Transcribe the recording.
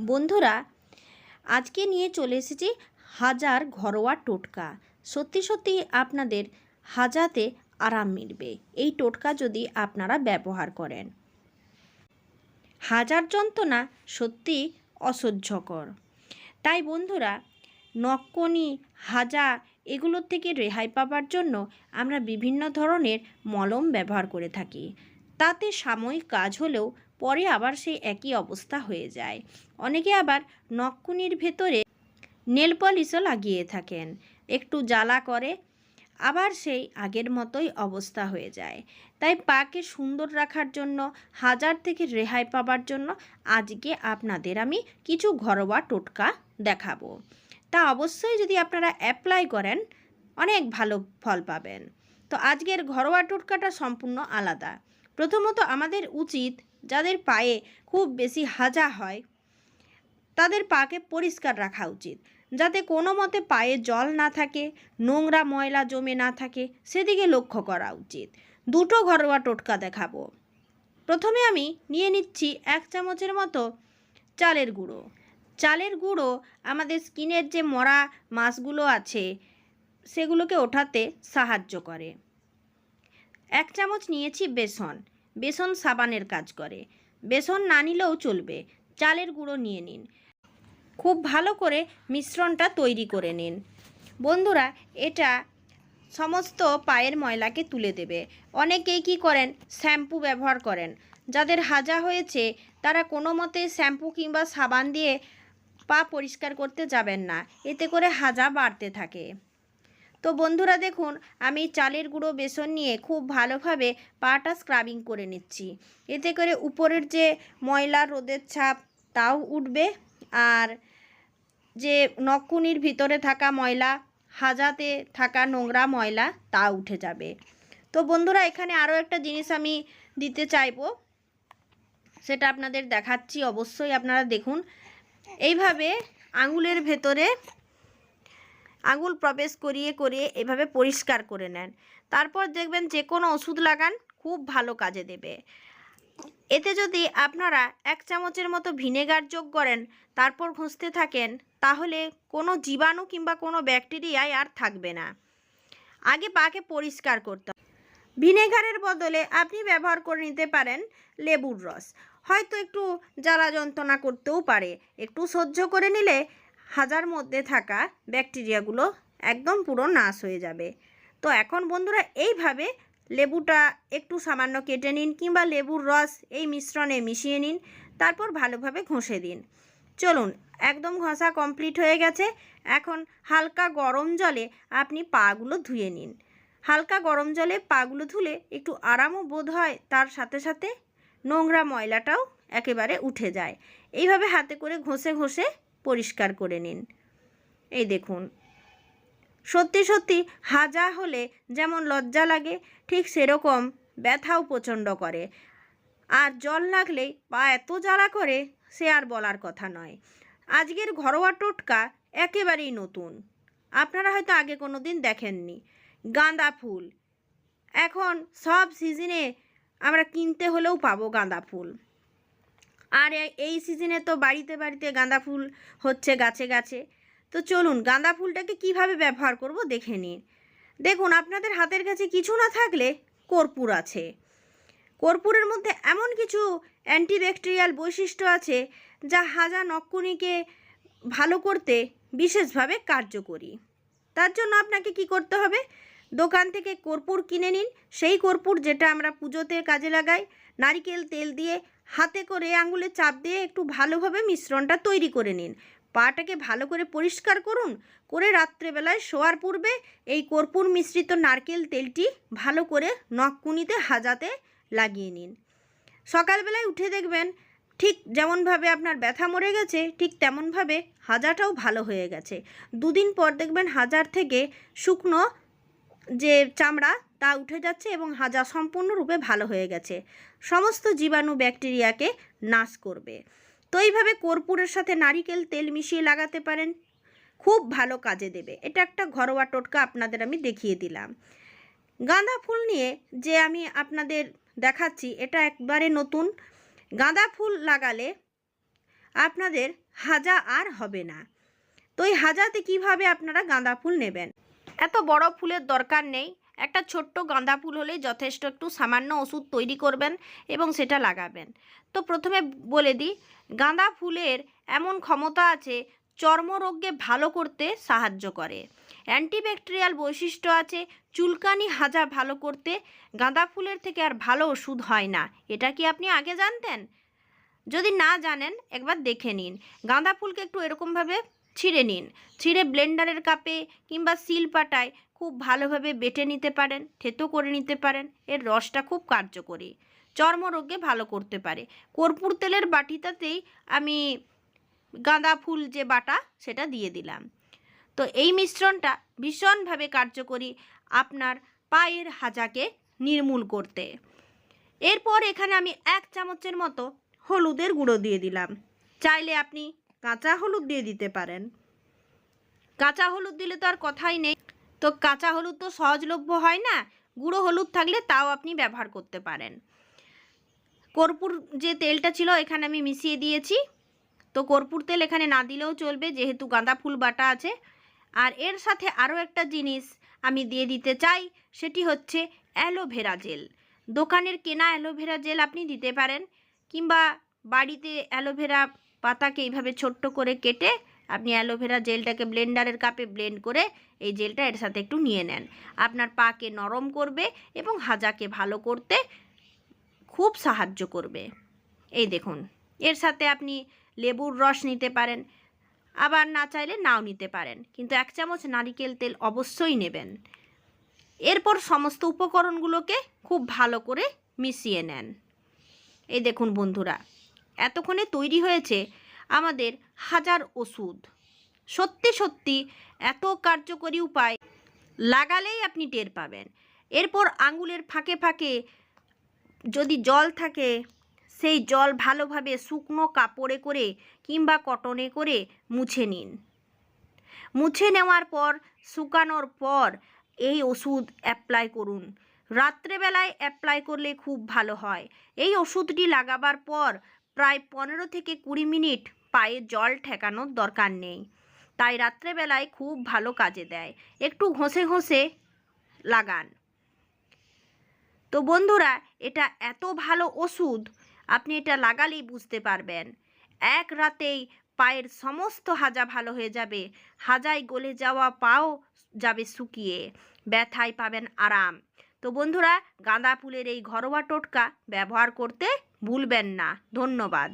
বন্ধুরা, আজকে নিয়ে চলে এসেছি হাজার ঘরোয়া টোটকা। সত্যি সত্যি আপনাদের হাজাতে আরাম মিলবে। এই টোটকা যদি আপনারা ব্যবহার করেন। হাজার যন্ত্রণা সত্যি অসহ্যকর। তাই বন্ধুরা, নক্কনি, হাজা এগুলোর থেকে রেহাই পাবার জন্য আমরা বিভিন্ন ধরনের মলম ব্যবহার করে থাকি। তাতে সাময়িক কাজ হলেও পরে আবার সেই একই অবস্থা হয়ে যায়। অনেকে আবার নক্কুনির ভেতরে নেল পলিশও লাগিয়ে থাকেন, একটু জ্বালা করে, আবার সেই আগের মতোই অবস্থা হয়ে যায়। তাই পাকে সুন্দর রাখার জন্য, হাজার থেকে রেহাই পাবার জন্য আজকে আপনাদের আমি কিছু ঘরোয়া টোটকা দেখাবো। তা অবশ্যই যদি আপনারা অ্যাপ্লাই করেন, অনেক ভালো ফল পাবেন। তো আজকের ঘরোয়া টোটকাটা সম্পূর্ণ আলাদা। প্রথমত আমাদের উচিত যাদের পায়ে খুব বেশি হাজা হয়, তাদের পাকে পরিষ্কার রাখা উচিত। যাতে কোনো মতে পায়ে জল না থাকে, নোংরা ময়লা জমে না থাকে, সেদিকে লক্ষ্য করা উচিত। দুটো ঘরোয়া টোটকা দেখাবো। প্রথমে আমি নিয়ে নিচ্ছি এক চামচের মতো চালের গুঁড়ো। চালের গুঁড়ো আমাদের স্কিনের যে মরা মাছগুলো আছে, সেগুলোকে ওঠাতে সাহায্য করে। এক চামচ নিয়েছি বেসন। বেসন সাবানের কাজ করে। বেসন না নিলেও চলবে। চালের গুঁড়ো নিয়ে নিন। খুব ভালো করে মিশ্রণটা তৈরি করে নিন। বন্ধুরা, এটা সমস্ত পায়ের ময়লাকে তুলে দেবে। অনেকেই কি করেন? শ্যাম্পু ব্যবহার করেন। যাদের হাজা হয়েছে, তারা কোনো মতে শ্যাম্পু কিংবা সাবান দিয়ে পা পরিষ্কার করতে যাবেন না। এতে করে হাজা বাড়তে থাকে। তো বন্ধুরা দেখুন, আমি চালের গুঁড়ো, বেসন নিয়ে খুব ভালোভাবে পাটা স্ক্রাবিং করে নিচ্ছি। এতে করে উপরের যে ময়লা, রোদের ছাপ, তাও উঠবে। আর যে নকুনির ভিতরে থাকা ময়লা, হাজাতে থাকা নোংরা ময়লা, তা উঠে যাবে। তো বন্ধুরা, এখানে আরও একটা জিনিস আমি দিতে চাইব। সেটা আপনাদের দেখাচ্ছি, অবশ্যই আপনারা দেখুন। এইভাবে আঙুলের ভেতরে আঙুল প্রবেশ করিয়ে করিয়ে এভাবে পরিষ্কার করে নেন। তারপর দেখবেন যে কোনো ওষুধ লাগান, খুব ভালো কাজে দেবে। এতে যদি আপনারা এক চামচের মতো ভিনেগার যোগ করেন, তারপর ঘষতে থাকেন, তাহলে কোনো জীবাণু কিংবা কোনো ব্যাকটেরিয়ায় আর থাকবে না। আগে পাকে পরিষ্কার করতে ভিনেগারের বদলে আপনি ব্যবহার করে নিতে পারেন লেবুর রস। হয়তো একটু জ্বালা যন্ত্রণা করতেও পারে। একটু সহ্য করে নিলে হাজার মধ্যে থাকা ব্যাকটেরিয়াগুলো একদম পুরো নাশ হয়ে যাবে। তো এখন বন্ধুরা এইভাবে লেবুটা একটু সামান্য কেটে নিন কিংবা লেবুর রস এই মিশ্রণে মিশিয়ে নিন, তারপর ভালোভাবে ঘষে দিন। চলুন, একদম ঘষা কমপ্লিট হয়ে গেছে। এখন হালকা গরম জলে আপনি পাগুলো ধুয়ে নিন। হালকা গরম জলে পাগুলো ধুলে একটু আরামও বোধ হয়, তার সাথে সাথে নোংরা ময়লাটাও একেবারে উঠে যায়। এইভাবে হাতে করে ঘষে ঘষে পরিষ্কার করে নিন। এই দেখুন। সত্যি সত্যি হাজা হলে যেমন লজ্জা লাগে, ঠিক সেরকম ব্যথাও প্রচণ্ড করে। আর জল লাগলেই পা এত জ্বালা করে, সে আর বলার কথা নয়। আজকের ঘরোয়া টোটকা একেবারেই নতুন। আপনারা হয়তো আগে কোনো দিন দেখেননি। গাঁদা ফুল। এখন সব সিজনে আমরা কিনতে হলেও পাবো গাঁদা ফুল। আর এই সিজনে তো বাড়িতে বাড়িতে গাঁদা ফুল হচ্ছে গাছে গাছে। তো চলুন, গাঁদা ফুলটাকে কীভাবে ব্যবহার করব দেখে নিন দেখুন, আপনাদের হাতের কাছে কিছু না থাকলে কর্পূর আছে। কর্পূরের মধ্যে এমন কিছু অ্যান্টিব্যাকটেরিয়াল বৈশিষ্ট্য আছে যা হাজা নক্কুনিকে ভালো করতে বিশেষভাবে কার্যকরী। তার জন্য আপনাকে কি করতে হবে? দোকান থেকে কর্পূর কিনে নিন। সেই কর্পূর যেটা আমরা পুজোতে কাজে লাগাই নারিকেল তেল দিয়ে হাতে করে আঙুলে চাপ দিয়ে একটু ভালোভাবে মিশ্রণটা তৈরি করে নিন। পাটাকে ভালো করে পরিষ্কার করুন, করে রাত্রেবেলায় শোয়ার পূর্বে এই কর্পূর মিশ্রিত নারকেল তেলটি ভালো করে নখকুনিতে হাজাতে লাগিয়ে নিন। সকালবেলায় উঠে দেখবেন ঠিক যেমনভাবে আপনার ব্যথা মরে গেছে, ঠিক তেমনভাবে হাজাটাও ভালো হয়ে গেছে। দুদিন পর দেখবেন হাজার থেকে শুকনো যে চামড়া তা উঠে যাচ্ছে এবং হাজা সম্পূর্ণরূপে ভালো হয়ে গেছে। সমস্ত জীবাণু ব্যাকটেরিয়াকে নাশ করবে। তো এইভাবে কর্পূরের সাথে নারিকেল তেল মিশিয়ে লাগাতে পারেন। খুব ভালো কাজে দেবে। এটা একটা ঘরোয়া টোটকা আপনাদের আমি দেখিয়ে দিলাম। গাঁদা ফুল নিয়ে যে আমি আপনাদের দেখাচ্ছি, এটা একবারে নতুন। গাঁদা ফুল লাগালে আপনাদের হাজা আর হবে না। তো এই হাজাতে কীভাবে আপনারা গাঁদা ফুল নেবেন? এত বড় ফুলের দরকার নেই। একটা ছোট্ট গাঁদা ফুল হলে যথেষ্ট একটু সামান্য ওষুধ তৈরি করবেন এবং সেটা লাগাবেন। তো প্রথমে বলে দিই, গাঁদা ফুলের এমন ক্ষমতা আছে চর্মরোগকে ভালো করতে সাহায্য করে। অ্যান্টিব্যাকটেরিয়াল বৈশিষ্ট্য আছে চুলকানি হাজা ভালো করতে। গাঁদা ফুলের থেকে আর ভালো ওষুধ হয় না। এটা কি আপনি আগে জানতেন? যদি না জানেন, একবার দেখে নিন। গাঁদা ফুলকে একটু এরকমভাবে ছিঁড়ে নিন। ছিঁড়ে ব্লেন্ডারের কাপে কিংবা শিল পাটায় খুব ভালোভাবে বেটে নিতে পারেন, থেতো করে নিতে পারেন, এর রসটা খুব কার্যকরী। চর্মরোগকে ভালো করতে পারে। কর্পূর তেলের বাটিটাতেই আমি গাঁদা ফুল যে বাটা, সেটা দিয়ে দিলাম। তো এই মিশ্রণটা ভীষণভাবে কার্যকরী আপনার পায়ের হাজাকে নির্মূল করতে। এরপর এখানে আমি এক চামচের মতো হলুদের গুঁড়ো দিয়ে দিলাম। চাইলে আপনি কাঁচা হলুদ দিয়ে দিতে পারেন। কাঁচা হলুদ দিলে তো আর কথাই নেই। তো কাঁচা হলুদ তো সহজলভ্য হয় না, গুঁড়ো হলুদ থাকলে তাও আপনি ব্যবহার করতে পারেন। কর্পূর যে তেলটা ছিল এখানে আমি মিশিয়ে দিয়েছি। তো কর্পূর তেল এখানে না দিলেও চলবে, যেহেতু গাঁদা ফুল বাটা আছে। আর এর সাথে আরও একটা জিনিস আমি দিয়ে দিতে চাই, সেটি হচ্ছে অ্যালোভেরা জেল। দোকানের কেনা অ্যালোভেরা জেল আপনি দিতে পারেন, কিংবা বাড়িতে অ্যালোভেরা পাতাকে এইভাবে ছোট্ট করে কেটে আপনি অ্যালোভেরা জেলটাকে ব্লেন্ডারের কাপে ব্লেন্ড করে এই জেলটা এর সাথে একটু নিয়ে নেন। আপনার পাকে নরম করবে এবং হাজাকে ভালো করতে খুব সাহায্য করবে। এই দেখুন, এর সাথে আপনি লেবুর রস নিতে পারেন, আবার না চাইলে নাও নিতে পারেন, কিন্তু এক চামচ নারিকেল তেল অবশ্যই নেবেন। এরপর সমস্ত উপকরণগুলোকে খুব ভালো করে মিশিয়ে নেন। এই দেখুন বন্ধুরা এতক্ষণে তৈরি হয়েছে আমাদের হাজার ওষুধ। সত্যি সত্যি, এত কার্যকরী উপায় লাগালেই আপনি টের পাবেন। এরপর আঙুলের ফাঁকে ফাঁকে যদি জল থাকে, সেই জল ভালোভাবে শুকনো কাপড়ে করে কিংবা কটনে করে মুছে নিন। মুছে নেওয়ার পর, শুকানোর পর এই ওষুধ অ্যাপ্লাই করুন। রাত্রেবেলায় অ্যাপ্লাই করলে খুব ভালো হয়। এই ওষুধটি লাগাবার পর প্রায় পনেরো থেকে কুড়ি মিনিট পায়ে জল ঠেকানোর দরকার নেই। তাই রাত্রেবেলায় খুব ভালো কাজে দেয়। একটু ঘষে ঘষে লাগান। তো বন্ধুরা, এটা এত ভালো ওষুধ, আপনি এটা লাগালেই বুঝতে পারবেন। এক রাতেই পায়ের সমস্ত হাজা ভালো হয়ে যাবে। হাজায় গলে যাওয়া পাও যাবে শুকিয়ে। ব্যথায় পাবেন আরাম। তো বন্ধুরা, গাঁদা ফুলের এই ঘরোয়া টোটকা ব্যবহার করতে ভুলবেন না ধন্যবাদ।